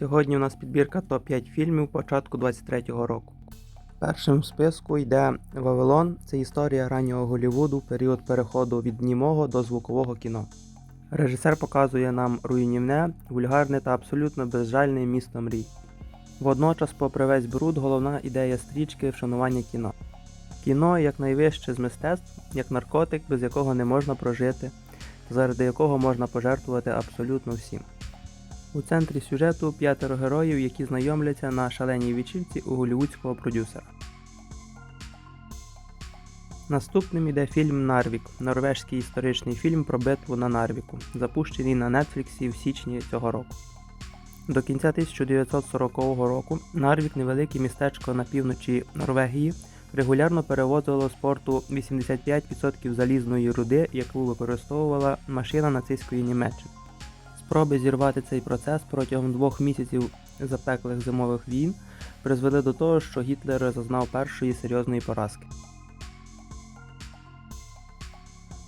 Сьогодні у нас підбірка топ-5 фільмів початку 23-го року. Першим в списку йде Вавилон. Це історія раннього Голлівуду період переходу від німого до звукового кіно. Режисер показує нам руйнівне, вульгарне та абсолютно безжальне місто мрій. Водночас, попри весь бруд, головна ідея стрічки вшанування кіно. Кіно як найвище з мистецтв, як наркотик, без якого не можна прожити, заради якого можна пожертвувати абсолютно всім. У центрі сюжету п'ятеро героїв, які знайомляться на шаленій вечірці у голівудського продюсера. Наступним іде фільм Нарвік, норвежський історичний фільм про битву на Нарвіку, запущений на Нетфліксі в січні цього року. До кінця 1940 року Нарвік, невелике містечко на півночі Норвегії, регулярно перевозило з порту 85% залізної руди, яку використовувала машина нацистської Німеччини. Спроби зірвати цей процес протягом двох місяців запеклих зимових війн призвели до того, що Гітлер зазнав першої серйозної поразки.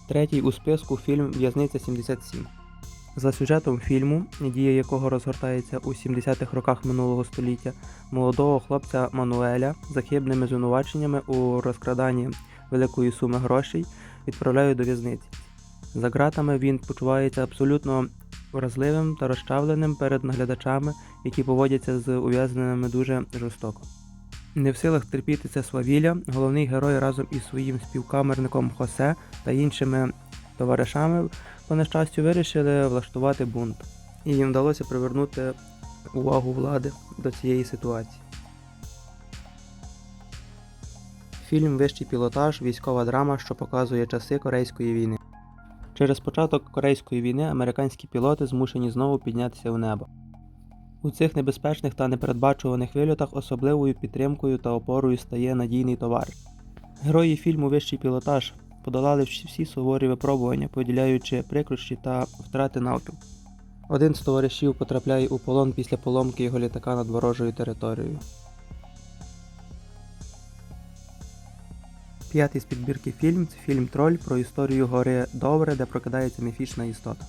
Третій у списку фільм В'язниця 77. За сюжетом фільму, дія якого розгортається у 70-х роках минулого століття, молодого хлопця Мануеля за хибними звинуваченнями у розкраданні великої суми грошей відправляють до в'язниці. За ґратами він почувається абсолютно вразливим та розчавленим перед наглядачами, які поводяться з ув'язненими дуже жорстоко. Не в силах терпіти це свавілля, головний герой разом із своїм співкамерником Хосе та іншими товаришами по нещастю вирішили влаштувати бунт. І їм вдалося привернути увагу влади до цієї ситуації. Фільм Вищий пілотаж військова драма, що показує часи Корейської війни. Через початок Корейської війни американські пілоти змушені знову піднятися в небо. У цих небезпечних та непередбачуваних вильотах особливою підтримкою та опорою стає надійний товариш. Герої фільму Вищий пілотаж подолали всі суворі випробування, поділяючи прикрощі та втрати навпіл. Один з товаришів потрапляє у полон після поломки його літака над ворожою територією. П'ятий з підбірки фільм це фільм Троль про історію гори Довре, де прокидається міфічна істота.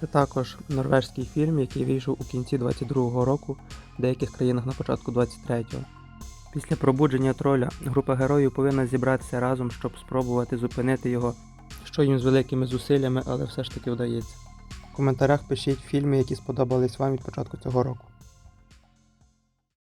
Це також норвежський фільм, який вийшов у кінці 22-го року, в деяких країнах на початку 23-го. Після пробудження троля група героїв повинна зібратися разом, щоб спробувати зупинити його, що їм з великими зусиллями, але все ж таки вдається. В коментарях пишіть фільми, які сподобались вам від початку цього року.